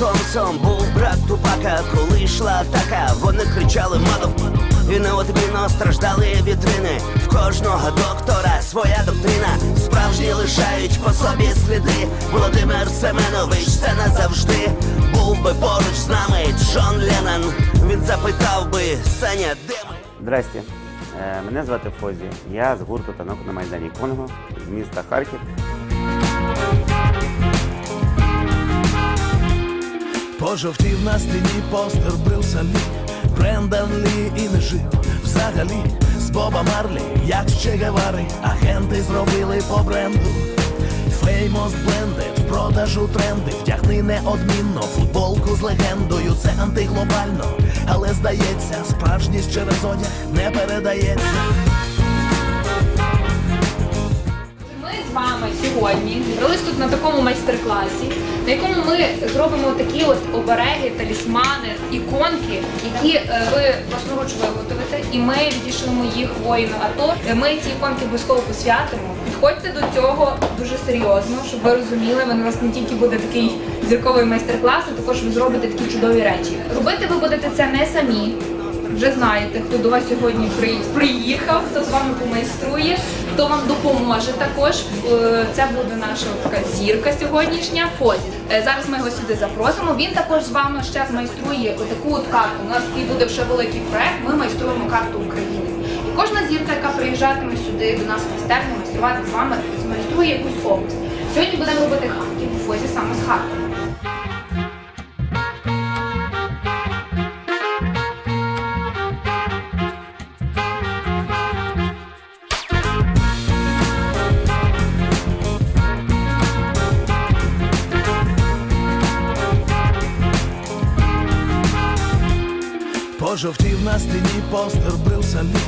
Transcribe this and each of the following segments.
Томпсон був брат Тупака, коли йшла атака, вони кричали мадов. І неодмінно страждали вітрини. В кожного доктора своя доктрина. Справжні лишають по собі сліди. Володимир Семенович, це назавжди. Був би поруч з нами Джон Леннон. Він запитав би Саня, де ми? Здрасте, Е, мене звати Фозі. Я з гурту танок на Майдані Конго з міста Харків. Пожовтів на стіні постер Брюса Лі Брендан Лі і не жив. Взагалі з Боба Марлі, як з Че Гевари Агенти зробили по бренду. Феймос в продажу тренди. Втягни неодмінно футболку з легендою. Це антиглобально, але здається, справжність через одяг не передається. Ми з вами сьогодні зібрались тут на такому майстер-класі, на якому ми зробимо такі от обереги, талісмани, іконки, які е, ви власноруч виготовите, і ми відійшлемо їх воїну АТО. Е, Ми ці іконки обов'язково посвятимо. Підходьте до цього дуже серйозно, щоб ви розуміли, ви у вас не тільки буде такий зірковий майстер-клас, а також ви зробите такі чудові речі. Робити ви будете це не самі. Вже знаєте, хто до вас сьогодні при- приїхав, хто з вами помайструє, хто вам допоможе також. Е, Це буде наша така зірка сьогоднішня. Фозі. Е, Зараз ми його сюди запросимо. Він також з вами ще змайструє таку от карту. У нас такий буде вже великий проект. Ми майструємо карту України. І кожна зірка, яка приїжджатиме сюди до нас в майстерню, майструвати з вами, змайструє якусь область. Сьогодні будемо робити Харків. Фозі саме з Харкова. Пожовтів на стіні постер Брюса Лі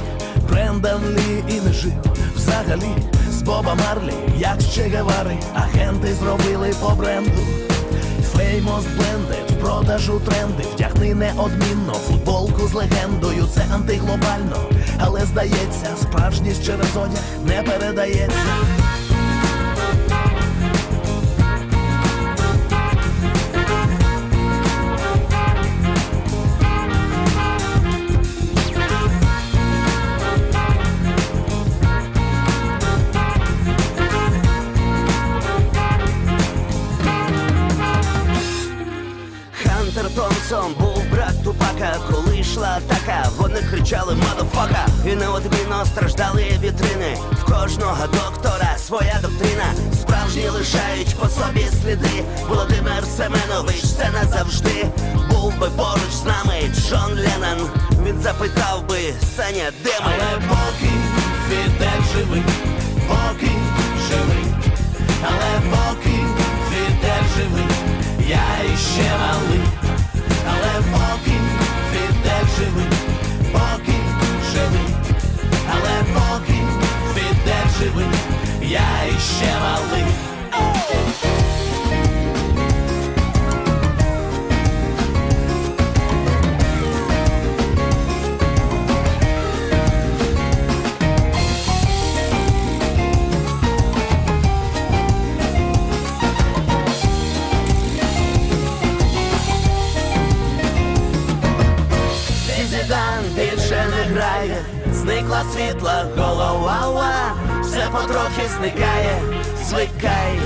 Брендан Лі і не жив. Взагалі з Боба Марлі, як з Че Гевари Агенти зробили по бренду. Феймос в продажу тренди. Втягни неодмінно футболку з легендою. Це антиглобально, але здається, справжність через одяг не передається Хантер був брат Тупака, коли йшла атака, вони кричали мадофака і неодмінно страждали вітрини. В кожного доктора своя доктрина. Справжні лишають по собі сліди. Володимир Семенович, це назавжди. Був би поруч з нами Джон Леннон. Він запитав би Саня, де ми? Але поки Фідель живий, поки живий, але поки Фідель живий, іще малий. Зідан більше не грає, зникла світла голова, все потрохи зникає, звикай.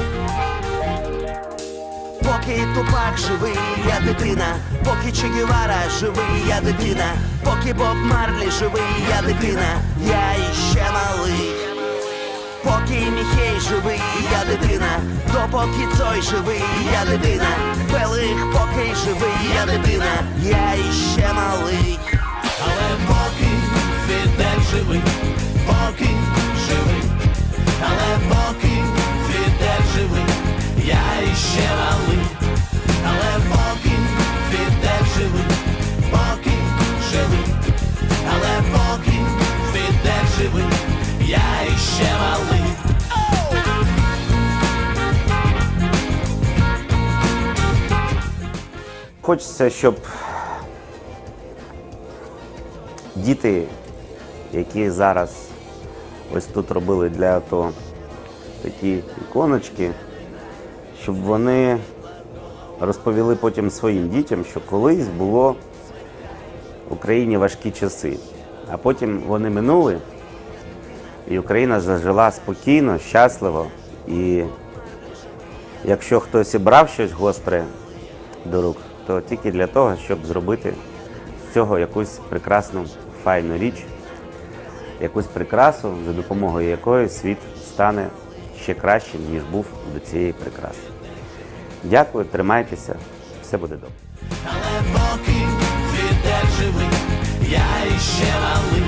Поки тупак живий, я дитина, поки Че Гевара живий, я дитина, поки Боб Марлі живий, я дитина, я іще малий. Поки Міхей живий, я дитина, допоки цой живий, я дитина, Пелих поки живий, я дитина, я іще малий. Але поки Фідель живий, поки живий, але поки Фідель живий, я іще малий, але поки Фідель живий, поки живий, але поки Фідель живий, я іще малий. Хочеться, щоб діти, які зараз ось тут робили для АТО такі іконочки, щоб вони розповіли потім своїм дітям, що колись було в Україні важкі часи, а потім вони минули, і Україна зажила спокійно, щасливо. І якщо хтось і брав щось гостре до рук, то тільки для того, щоб зробити з цього якусь прекрасну файну річ, якусь прикрасу, за допомогою якої світ стане ще кращим, ніж був до цієї прикраси. Дякую, тримайтеся, все буде добре. Але поки Фідель живий, я іще малий,